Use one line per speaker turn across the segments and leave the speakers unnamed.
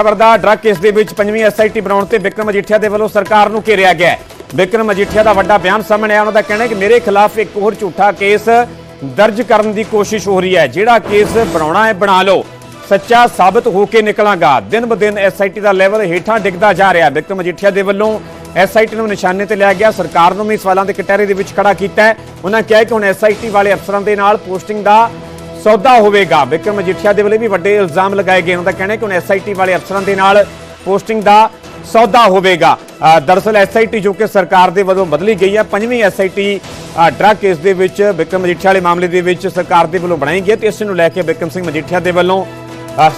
ਖਬਰ ਦਾ drug case ਦੇ ਵਿੱਚ ਪੰਜਵੀਂ ਐਸਆਈਟੀ ਬਣਾਉਣ ਤੇ ਵਿਕਰਮ ਮਜੀਠੀਆ ਦੇ ਵੱਲੋਂ ਸਰਕਾਰ ਨੂੰ ਘੇਰਿਆ ਗਿਆ ਵਿਕਰਮ ਮਜੀਠੀਆ ਦਾ ਵੱਡਾ ਬਿਆਨ ਸਾਹਮਣੇ ਆਇਆ, ਉਹਨਾਂ ਦਾ ਕਹਿਣਾ ਹੈ ਕਿ ਮੇਰੇ ਖਿਲਾਫ ਇੱਕ ਹੋਰ ਝੂਠਾ ਕੇਸ ਦਰਜ ਕਰਨ ਦੀ ਕੋਸ਼ਿਸ਼ ਹੋ ਰਹੀ ਹੈ। ਜਿਹੜਾ ਕੇਸ ਬਣਾਉਣਾ ਹੈ, ਬਣਾ ਲਓ। ਸੱਚਾ ਸਾਬਤ ਹੋ ਕੇ ਨਿਕਲਾਂਗਾ। ਦਿਨ ਬ ਦਿਨ ਐਸਆਈਟੀ ਦਾ ਲੈਵਲ ਹੇਠਾਂ ਡਿੱਗਦਾ ਜਾ ਰਿਹਾ ਹੈ। ਵਿਕਰਮ ਮਜੀਠੀਆ ਦੇ ਵੱਲੋਂ ਐਸਆਈਟੀ ਨੂੰ ਨਿਸ਼ਾਨੇ ਤੇ ਲਿਆ ਗਿਆ। ਸਰਕਾਰ ਨੂੰ ਵੀ ਸਵਾਲਾਂ ਦੇ ਕਟਹਿਰੇ ਦੇ ਵਿੱਚ ਖੜਾ ਕੀਤਾ ਹੈ। ਉਹਨਾਂ ਕਿਹਾ ਕਿ ਹੁਣ ਐਸਆਈਟੀ ਵਾਲੇ ਅਫਸਰਾਂ ਦੇ ਨਾਲ ਪੋਸਟਿੰਗ ਦਾ ਸੌਦਾ ਹੋਵੇਗਾ। ਵਿਕਰਮ ਮਜੀਠੀਆ ਦੇ ਵੱਲੋਂ ਵੀ ਵੱਡੇ ਇਲਜ਼ਾਮ ਲਗਾਏ ਗਏ। ਉਹਨਾਂ ਦਾ ਕਹਿਣਾ ਹੈ ਕਿ ਹੁਣ ਐਸਆਈਟੀ ਵਾਲੇ ਅਫਸਰਾਂ ਦੇ ਨਾਲ ਪੋਸਟਿੰਗ ਦਾ ਸੌਦਾ ਹੋਵੇਗਾ। ਅ, ਦਰਅਸਲ ਐਸਆਈਟੀ ਜੋ ਕਿ ਸਰਕਾਰ ਦੇ ਵੱਲੋਂ ਬਦਲੀ ਗਈ ਹੈ ਪੰਜਵੀਂ ਐਸਆਈਟੀ ਡਰੱਗ ਕੇਸ ਦੇ ਵਿੱਚ ਵਿਕਰਮ ਮਜੀਠੀਆ ਵਾਲੇ ਮਾਮਲੇ ਦੇ ਵਿੱਚ ਸਰਕਾਰ ਦੇ ਵੱਲੋਂ ਬਣਾਈ ਗਈ ਹੈ ਤੇ ਇਸ ਨੂੰ ਲੈ ਕੇ ਵਿਕਰਮ ਸਿੰਘ ਮਜੀਠੀਆ ਦੇ ਵੱਲੋਂ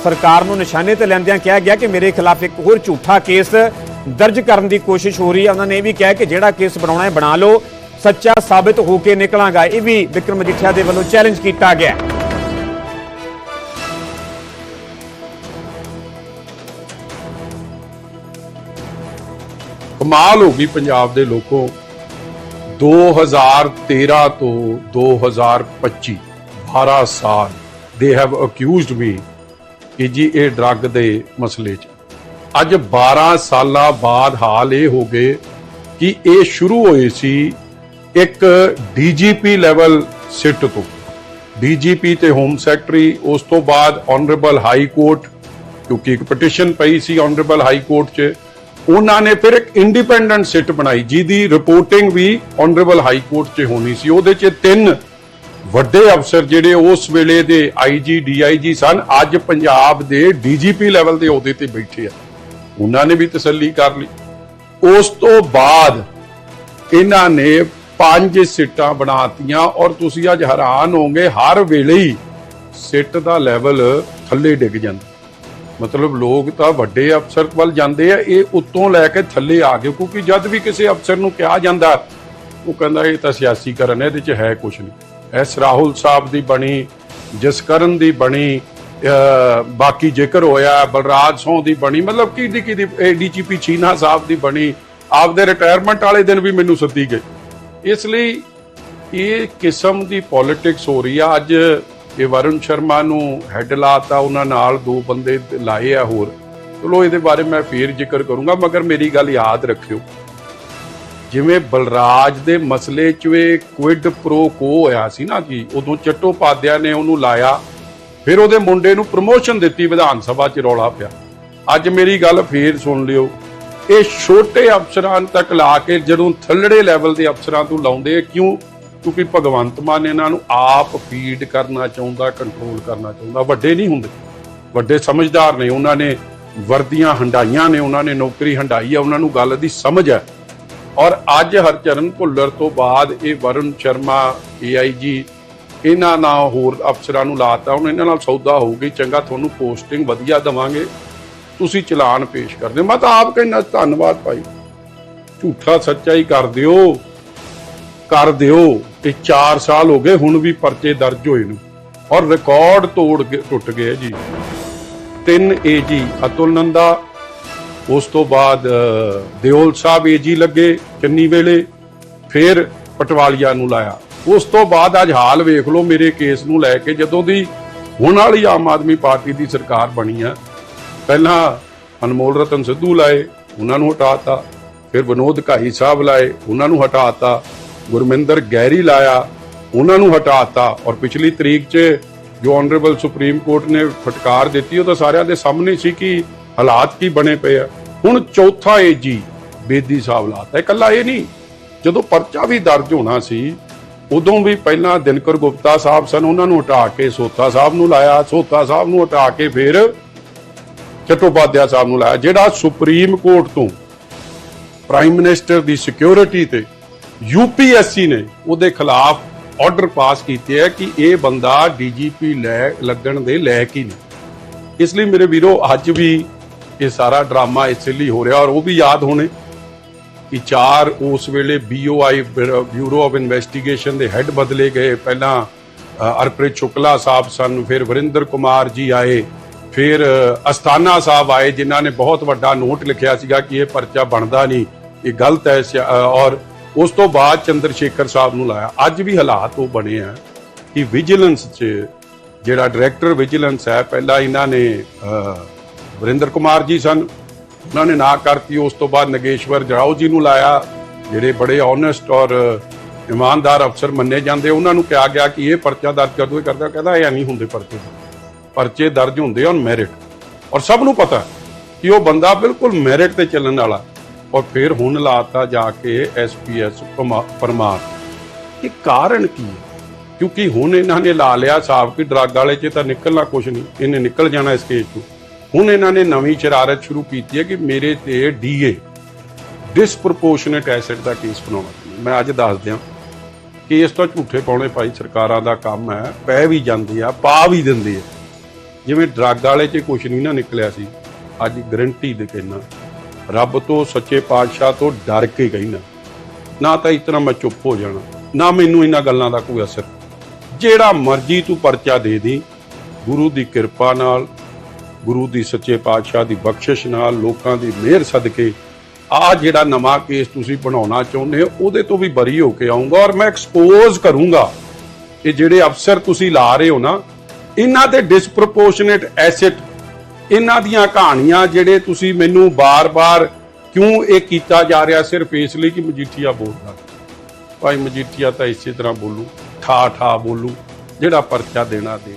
ਸਰਕਾਰ ਨੂੰ ਨਿਸ਼ਾਨੇ ਤੇ ਲੈਂਦਿਆਂ ਕਿਹਾ ਗਿਆ ਕਿ ਮੇਰੇ ਖਿਲਾਫ ਇੱਕ ਹੋਰ ਝੂਠਾ ਕੇਸ ਦਰਜ ਕਰਨ ਦੀ ਕੋਸ਼ਿਸ਼ ਹੋ ਰਹੀ ਹੈ। ਉਹਨਾਂ ਨੇ ਇਹ ਵੀ ਕਿਹਾ ਕਿ ਜਿਹੜਾ ਕੇਸ ਬਣਾਉਣਾ ਹੈ ਬਣਾ ਲਓ। ਸੱਚਾ ਸਾਬਿਤ ਹੋ ਕੇ ਨਿਕਲਾਂਗਾ। ਇਹ ਵੀ ਵਿਕਰਮ ਮਜੀਠੀਆ ਦੇ ਵੱਲੋਂ ਚੈਲੰਜ ਕੀਤਾ ਗਿਆ
ਕਮਾਲ ਹੋ ਗਈ ਪੰਜਾਬ ਦੇ ਲੋਕੋ। 2013 ਤੋਂ 2025 12 ਸਾਲ ਦੇ ਹੈਵ ਅਕਿਊਜ਼ਡ ਮੀ ਕਿ ਜੀ ਇਹ ਡਰੱਗ ਦੇ ਮਸਲੇ 'ਚ। ਅੱਜ 12 ਸਾਲਾਂ ਬਾਅਦ ਹਾਲ ਇਹ ਹੋ ਗਏ ਕਿ ਇਹ ਸ਼ੁਰੂ ਹੋਏ ਸੀ ਇੱਕ ਡੀਜੀਪੀ ਲੈਵਲ ਸਿੱਟ ਤੋਂ। ਡੀਜੀਪੀ ਤੇ ਹੋਮ ਸੈਕਟਰੀ, ਉਸ ਤੋਂ ਬਾਅਦ ਆਨਰੇਬਲ ਹਾਈ ਕੋਰਟ ਕਿਉਂਕਿ ਇੱਕ ਪਟੀਸ਼ਨ ਪਈ ਸੀ ਆਨਰੇਬਲ ਹਾਈ ਕੋਰਟ 'ਚ ਉਹਨਾਂ ਨੇ ਫਿਰ ਇੱਕ ਇੰਡੀਪੈਂਡੈਂਟ ਸਿੱਟ ਬਣਾਈ, ਜਿਹਦੀ ਰਿਪੋਰਟਿੰਗ ਵੀ ਆਨਰੇਬਲ ਹਾਈ ਕੋਰਟ 'ਚ ਹੋਣੀ ਸੀ। ਉਹਦੇ 'ਚ ਤਿੰਨ ਵੱਡੇ ਅਫਸਰ ਜਿਹੜੇ ਉਸ ਵੇਲੇ ਦੇ ਆਈਜੀ ਡੀਆਈਜੀ ਸਨ, ਅੱਜ ਪੰਜਾਬ ਦੇ ਡੀਜੀਪੀ ਲੈਵਲ ਦੇ ਅਹੁਦੇ ਤੇ ਬੈਠੇ ਆ। ਉਹਨਾਂ ਨੇ ਵੀ ਤਸੱਲੀ ਕਰ ਲਈ। ਉਸ ਤੋਂ ਬਾਅਦ ਇਹਨਾਂ ਨੇ ਪੰਜ ਸਿੱਟਾਂ ਬਣਾਤੀਆਂ ਔਰ ਤੁਸੀਂ ਅੱਜ ਹੈਰਾਨ ਹੋਵੋਗੇ, ਹਰ ਵੇਲੇ ਹੀ ਸਿੱਟ ਦਾ ਲੈਵਲ ਥੱਲੇ ਡਿੱਗ ਜਾਂਦਾ। ਮਤਲਬ ਲੋਕ ਤਾਂ ਵੱਡੇ ਅਫਸਰ ਵੱਲ ਜਾਂਦੇ ਆ, ਇਹ ਉੱਤੋਂ ਲੈ ਕੇ ਥੱਲੇ ਆ ਗਏ, ਕਿਉਂਕਿ ਜਦ ਵੀ ਕਿਸੇ ਅਫਸਰ ਨੂੰ ਕਿਹਾ ਜਾਂਦਾ, ਉਹ ਕਹਿੰਦਾ ਇਹ ਤਾਂ ਸਿਆਸੀਕਰਨ ਹੈ, ਇਹਦੇ 'ਚ ਹੈ ਕੁਝ ਨਹੀਂ। ਐਸ ਰਾਹੁਲ ਸਾਹਿਬ ਦੀ ਬਣੀ, ਜਸਕਰਨ ਦੀ ਬਣੀ ਬਾਕੀ ਜ਼ਿਕਰ ਹੋਇਆ, ਬਲਰਾਜ ਸੋਹ ਦੀ ਬਣੀ, ਮਤਲਬ ਕਿਹਦੀ ਕਿਹਦੀ ਡੀਜੀਪੀ ਚੀਨਾ ਸਾਹਿਬ ਦੀ ਬਣੀ, ਆਪਦੇ ਰਿਟਾਇਰਮੈਂਟ ਵਾਲੇ ਦਿਨ ਵੀ ਮੈਨੂੰ ਸੱਦੀ ਗਏ। ਇਸ ਲਈ ਇਹ ਕਿਸਮ ਦੀ ਪੋਲਿਟਿਕਸ ਹੋ ਰਹੀ ਆ, ਅੱਜ ਇਹ ਵਰੁਣ ਸ਼ਰਮਾ ਨੂੰ ਹੈੱਡ ਲਾਤਾ, ਉਹਨਾਂ ਨਾਲ ਦੋ ਬੰਦੇ ਲਾਏ ਆ ਹੋਰ। ਚਲੋ, ਇਹਦੇ ਬਾਰੇ ਮੈਂ ਫੇਰ ਜ਼ਿਕਰ ਕਰੂੰਗਾ, ਮਗਰ ਮੇਰੀ ਗੱਲ ਯਾਦ ਰੱਖਿਓ। ਜਿਵੇਂ ਬਲਰਾਜ ਦੇ ਮਸਲੇ 'ਚ ਇਹ ਕੁਇਡ ਪ੍ਰੋ ਕੋ ਹੋਇਆ ਸੀ ਨਾ ਜੀ, ਉਦੋਂ ਚੱਟੋਪਾਧਿਆ ਨੇ ਉਹਨੂੰ ਲਾਇਆ, ਫਿਰ ਉਹਦੇ ਮੁੰਡੇ ਨੂੰ ਪ੍ਰਮੋਸ਼ਨ ਦਿੱਤੀ ਵਿਧਾਨ ਸਭਾ 'ਚ ਰੌਲਾ ਪਿਆ। ਅੱਜ ਮੇਰੀ ਗੱਲ ਫੇਰ ਸੁਣ ਲਿਓ। ਇਹ ਛੋਟੇ ਅਫਸਰਾਂ ਤੱਕ ਲਾ ਕੇ ਜਦੋਂ ਥੱਲੜੇ ਲੈਵਲ ਦੇ ਅਫਸਰਾਂ ਤੋਂ ਲਾਉਂਦੇ ਕਿਉਂ? ਕਿਉਂਕਿ ਭਗਵੰਤ ਮਾਨ ਇਹਨਾਂ ਨੂੰ ਆਪ ਫੀਡ ਕਰਨਾ ਚਾਹੁੰਦਾ ਕੰਟਰੋਲ ਕਰਨਾ ਚਾਹੁੰਦਾ। ਵੱਡੇ ਨਹੀਂ ਹੁੰਦੇ। ਵੱਡੇ ਸਮਝਦਾਰ ਨੇ, ਉਹਨਾਂ ਨੇ ਵਰਦੀਆਂ ਹੰਡਾਈਆਂ ਨੇ, ਉਹਨਾਂ ਨੇ ਨੌਕਰੀ ਹੰਡਾਈ ਆ, ਉਹਨਾਂ ਨੂੰ ਗੱਲ ਦੀ ਸਮਝ ਹੈ ਔਰ ਅੱਜ ਹਰਚਰਨ ਭੁੱਲਰ ਤੋਂ ਬਾਅਦ ਇਹ ਵਰੁਣ ਸ਼ਰਮਾ ਏਆਈਜੀ ਇਹਨਾਂ ਨਾਲ ਹੋਰ ਅਫਸਰਾਂ ਨੂੰ ਲਾਤਾ। ਹੁਣ ਇਹਨਾਂ ਨਾਲ ਸੌਦਾ ਹੋਊਗੀ, ਚੰਗਾ ਤੁਹਾਨੂੰ ਪੋਸਟਿੰਗ ਵਧੀਆ ਦਵਾਂਗੇ। ਤੁਸੀਂ ਚਲਾਨ ਪੇਸ਼ ਕਰਦੇ ਮੈਂ ਤਾਂ ਆਪ ਕਹਿੰਦਾ, ਧੰਨਵਾਦ ਭਾਈ। ਝੂਠਾ ਸੱਚਾਈ ਕਰ ਦਿਓ। ਕਰ ਦਿਓ। ਤੇ 4 ਸਾਲ ਹੋ ਗਏ, ਹੁਣ ਵੀ ਪਰਚੇ ਦਰਜ ਹੋਏ ਨੇ। ਔਰ ਰਿਕਾਰਡ ਤੋੜ ਕੇ ਟੁੱਟ ਗਏ ਜੀ। ਤਿੰਨ ਏਜੀ ਅਤੁਲ ਨੰਦਾ, ਉਸ ਤੋਂ ਬਾਅਦ ਦਿਓਲ ਸਾਹਿਬ ਏਜੀ ਲੱਗੇ ਚੰਨੀ ਵੇਲੇ, ਫਿਰ ਪਟਵਾਲੀਆ ਨੂੰ ਲਾਇਆ। ਉਸ ਤੋਂ ਬਾਅਦ ਅੱਜ ਹਾਲ ਵੇਖ ਲਓ, ਮੇਰੇ ਕੇਸ ਨੂੰ ਲੈ ਕੇ ਜਦੋਂ ਦੀ ਹੁਣ ਵਾਲੀ ਆਮ ਆਦਮੀ ਪਾਰਟੀ ਦੀ ਸਰਕਾਰ ਬਣੀ ਆ, ਪਹਿਲਾਂ ਅਨਮੋਲ ਰਤਨ ਸਿੱਧੂ ਲਾਏ, ਉਹਨਾਂ ਨੂੰ ਹਟਾਤਾ, ਫਿਰ ਵਿਨੋਦ ਘਾਈ ਸਾਹਿਬ ਲਾਏ, ਉਹਨਾਂ ਨੂੰ ਹਟਾਤਾ। ਗੁਰਮਿੰਦਰ ਗੈਰੀ ਲਾਇਆ, ਉਹਨਾਂ ਨੂੰ ਹਟਾਤਾ ਔਰ ਪਿਛਲੀ ਤਰੀਕ 'ਚ ਜੋ ਆਨਰੇਬਲ ਸੁਪਰੀਮ ਕੋਰਟ ਨੇ ਫਟਕਾਰ ਦਿੱਤੀ, ਉਹ ਤਾਂ ਸਾਰਿਆਂ ਦੇ ਸਾਹਮਣੇ ਸੀ ਕਿ ਹਾਲਾਤ ਕੀ ਬਣੇ ਪਏ ਆ। ਹੁਣ ਚੌਥਾ ਏਜੀ ਬੇਦੀ ਸਾਹਿਬ ਲਾਤਾ। ਇਕੱਲਾ ਇਹ ਨਹੀਂ, ਜਦੋਂ ਪਰਚਾ ਵੀ ਦਰਜ ਹੋਣਾ ਸੀ, ਉਦੋਂ ਵੀ ਪਹਿਲਾਂ ਦਿਨਕਰ ਗੁਪਤਾ ਸਾਹਿਬ ਸਨ, ਉਹਨਾਂ ਨੂੰ ਹਟਾ ਕੇ ਸੋਤਾ ਸਾਹਿਬ ਨੂੰ ਲਾਇਆ, ਸੋਤਾ ਸਾਹਿਬ ਨੂੰ ਹਟਾ ਕੇ ਫਿਰ ਚਟੋਪਾਧਿਆ ਸਾਹਿਬ ਨੂੰ ਲਾਇਆ, ਜਿਹੜਾ ਸੁਪਰੀਮ ਕੋਰਟ ਤੋਂ ਪ੍ਰਾਈਮ ਮਿਨਿਸਟਰ ਦੀ ਸਿਕਿਉਰਿਟੀ ਤੇ ਯੂਪੀਐਸਸੀ ਨੇ ਉਹਦੇ ਖਿਲਾਫ ਆਰਡਰ ਪਾਸ ਕੀਤੇ ਹੈ ਕਿ ਇਹ ਬੰਦਾ ਡੀਜੀਪੀ ਲੈ ਲੱਗਣ ਦੇ ਲਾਇਕ ਹੀ ਨਹੀਂ। ਇਸ ਲਈ ਮੇਰੇ ਵੀਰੋ ਅੱਜ ਵੀ ਇਹ ਸਾਰਾ ਡਰਾਮਾ ਇਸ ਲਈ ਹੋ ਰਿਹਾ ਔਰ ਉਹ ਵੀ ਯਾਦ ਹੋਣੇ ਕਿ ਚਾਰ ਉਸ ਵੇਲੇ ਬੀਓਆਈ ਬਿਊਰੋ ਆਫ ਇਨਵੈਸਟੀਗੇਸ਼ਨ ਦੇ ਹੈੱਡ ਬਦਲੇ ਗਏ। ਪਹਿਲਾਂ ਅਰਪ੍ਰੀਤ ਸ਼ੁਕਲਾ ਸਾਹਿਬ ਸਨ ਫਿਰ ਵਰਿੰਦਰ ਕੁਮਾਰ ਜੀ ਆਏ ਫਿਰ ਅ, ਅਸਥਾਨਾ ਸਾਹਿਬ ਆਏ ਜਿਨ੍ਹਾਂ ਨੇ ਬਹੁਤ ਵੱਡਾ ਨੋਟ ਲਿਖਿਆ ਸੀਗਾ ਕਿ ਇਹ ਪਰਚਾ ਬਣਦਾ ਨਹੀਂ ਇਹ ਗਲਤ ਹੈ ਔਰ ਉਸ ਤੋਂ ਬਾਅਦ ਚੰਦਰ ਸ਼ੇਖਰ ਸਾਹਿਬ ਨੂੰ ਲਾਇਆ। ਅੱਜ ਵੀ ਹਾਲਾਤ ਉਹ ਬਣੇ ਆ ਕਿ ਵਿਜੀਲੈਂਸ 'ਚ ਜਿਹੜਾ ਡਾਇਰੈਕਟਰ ਵਿਜੀਲੈਂਸ ਹੈ, ਪਹਿਲਾਂ ਇਹਨਾਂ ਨੇ ਵਰਿੰਦਰ ਕੁਮਾਰ ਜੀ ਸਨ। ਉਹਨਾਂ ਨੇ ਨਾ ਕਰਤੀ, ਉਸ ਤੋਂ ਬਾਅਦ ਨਗੇਸ਼ਵਰ ਜਰਾਓ ਜੀ ਨੂੰ ਲਾਇਆ, ਜਿਹੜੇ ਬੜੇ ਓਨੈਸਟ ਔਰ ਇਮਾਨਦਾਰ ਅਫਸਰ ਮੰਨੇ ਜਾਂਦੇ। ਉਹਨਾਂ ਨੂੰ ਕਿਹਾ ਗਿਆ ਕਿ ਇਹ ਪਰਚਾ ਦਰਜ ਕਰ ਦੋ ਇਹ ਕਰਦਾ, ਕਹਿੰਦਾ, ਇਹ ਨਹੀਂ ਹੁੰਦੇ ਪਰਚੇ ਪਰਚੇ ਦਰਜ ਹੁੰਦੇ ਔਨ ਮੈਰਿਟ ਔਰ ਸਭ ਨੂੰ ਪਤਾ ਕਿ ਉਹ ਬੰਦਾ ਬਿਲਕੁਲ ਮੈਰਿਟ ਤੇ ਚੱਲਣ ਵਾਲਾ। ਔਰ ਫਿਰ ਹੁਣ ਲਾਤਾ ਜਾ ਕੇ ਐਸਪੀਐਸ ਪਰਮਾਰ ਇਹ ਕਾਰਨ ਕੀ ਹੈ? ਕਿਉਂਕਿ ਹੁਣ ਇਹਨਾਂ ਨੇ ਲਾ ਲਿਆ ਸਾਫ਼ ਕਿ ਡਰੱਗ ਵਾਲੇ 'ਚ ਤਾਂ ਨਿਕਲਣਾ ਕੁਝ ਨਹੀਂ, ਇਹਨੇ ਨਿਕਲ ਜਾਣਾ ਇਸ ਕੇਸ ਤੋਂ। ਹੁਣ ਇਹਨਾਂ ਨੇ ਨਵੀਂ ਸ਼ਰਾਰਤ ਸ਼ੁਰੂ ਕੀਤੀ ਹੈ ਕਿ ਮੇਰੇ ਤੇ ਡੀਏ ਡਿਸਪ੍ਰੋਪੋਰਸ਼ਨੇਟ ਐਸਿਡ ਦਾ ਕੇਸ ਬਣਾਉਣਾ ਮੈਂ ਅੱਜ ਦੱਸ ਦਿਆਂ ਕੇਸ ਤਾਂ ਝੂਠੇ ਪਾਉਣੇ ਭਾਈ, ਸਰਕਾਰਾਂ ਦਾ ਕੰਮ ਹੈ, ਪੈ ਵੀ ਜਾਂਦੇ ਆ, ਪਾ ਵੀ ਦਿੰਦੇ ਆ। ਜਿਵੇਂ ਡਰੱਗ ਵਾਲੇ 'ਚ ਕੁਝ ਨਹੀਂ ਨਾ ਨਿਕਲਿਆ ਸੀ, ਅੱਜ ਗਰੰਟੀ ਦੇ ਕਹਿਣਾ ਰੱਬ ਤੋਂ ਸੱਚੇ ਪਾਤਸ਼ਾਹ ਤੋਂ ਡਰ ਕੇ ਕਹਿਣਾ ਨਾ। ਤਾਂ ਇਤਨਾ ਮੈਂ ਚੁੱਪ ਹੋ ਜਾਣਾ, ਨਾ ਮੈਨੂੰ ਇਹਨਾਂ ਗੱਲਾਂ ਦਾ ਕੋਈ ਅਸਰ। ਜਿਹੜਾ ਮਰਜ਼ੀ ਤੂੰ ਪਰਚਾ ਦੇ ਦੀ, ਗੁਰੂ ਦੀ ਕਿਰਪਾ ਨਾਲ, ਗੁਰੂ ਦੀ ਸੱਚੇ ਪਾਤਸ਼ਾਹ ਦੀ ਬਖਸ਼ਿਸ਼ ਨਾਲ, ਲੋਕਾਂ ਦੀ ਮਿਹਰ ਸਦਕੇ ਆ ਜਿਹੜਾ ਨਵਾਂ ਕੇਸ ਤੁਸੀਂ ਬਣਾਉਣਾ ਚਾਹੁੰਦੇ ਹੋ, ਉਹਦੇ ਤੋਂ ਵੀ ਬਰੀ ਹੋ ਕੇ ਆਉਂਗਾ ਔਰ ਮੈਂ ਐਕਸਪੋਜ਼ ਕਰੂੰਗਾ। ਇਹ ਜਿਹੜੇ ਅਫਸਰ ਤੁਸੀਂ ਲਾ ਰਹੇ ਹੋ ਨਾ, ਇਹਨਾਂ ਦੇ ਡਿਸਪ੍ਰੋਪੋਰਸ਼ਨੇਟ ਐਸੈਟ ਇਹਨਾਂ ਦੀਆਂ ਕਹਾਣੀਆਂ ਜਿਹੜੇ ਤੁਸੀਂ ਮੈਨੂੰ ਬਾਰ-ਬਾਰ ਕਿਉਂ ਇਹ ਕੀਤਾ ਜਾ ਰਿਹਾ ਸਿਰਫ ਇਸ ਲਈ ਕਿ ਮਜੀਠੀਆ ਬੋਲਦਾ। ਭਾਈ ਮਜੀਠੀਆ ਤਾਂ ਇਸੇ ਤਰ੍ਹਾਂ ਬੋਲੂ ਠਾ ਠਾ ਬੋਲੂ, ਜਿਹੜਾ ਪਰਚਾ ਦੇਣਾ ਦੇ।